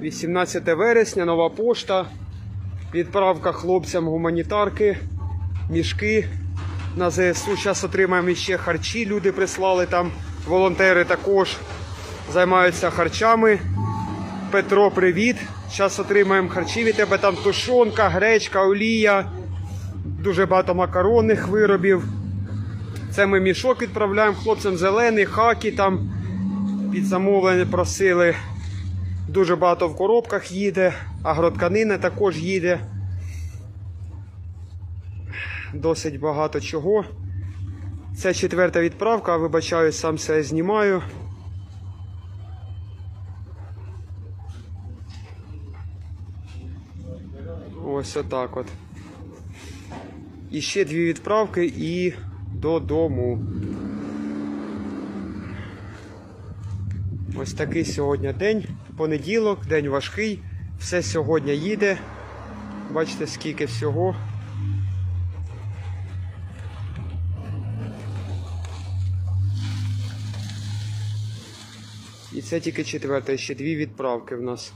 18 вересня, нова пошта. Відправка хлопцям гуманітарки, мішки на ЗСУ. Зараз отримаємо ще харчі. Люди прислали там. Волонтери також займаються харчами. Петро, привіт. Зараз отримаємо харчі від тебе. Там тушонка, гречка, олія, дуже багато макаронних виробів. Це ми мішок відправляємо хлопцям зелений, хакі там під замовлення просили. Дуже багато в коробках їде, агротканина також їде. Досить багато чого. Це четверта відправка, вибачаю, сам все знімаю. Ось отак от. І ще дві відправки і додому. Ось такий сьогодні день, понеділок, день важкий. Все сьогодні їде. Бачите, скільки всього. І це тільки четверте, ще дві відправки в нас.